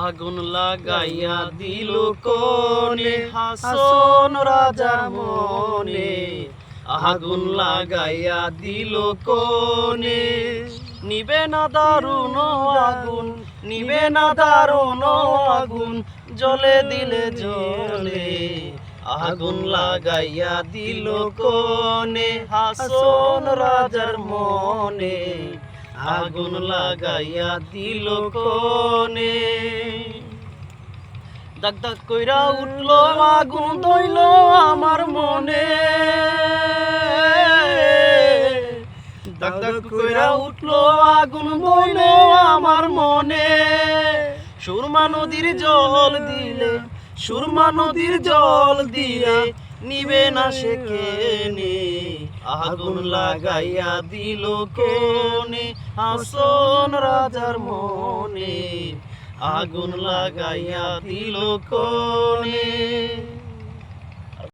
আগুন লাগাইয়া দিল কোনে হাসন রাজা মনে। আগুন লাগাইয়া দিল কোনে নিবে না দারুণ আগুন নিবে না দারুণ আগুন জ্বলে দিলে জলে আগুন লাগাইয়া দিল কোনে হাসন রাজার মনে। আগুন লাগাইয়া দিল কোনে দাগ দাগ কইরা উঠল, আগুন দইল আমার মনে। দাগ দাগ কইরা উঠল, আগুন দইল আমার মনে। সুরমা নদীর জল দিলে, সুরমা নদীর জল দিয়ে নিবে না সে কেনে আগুন লাগাইয়া দিল কোনে, আসন রাজার মনে, আগুন লাগাইয়া দিল কোনে।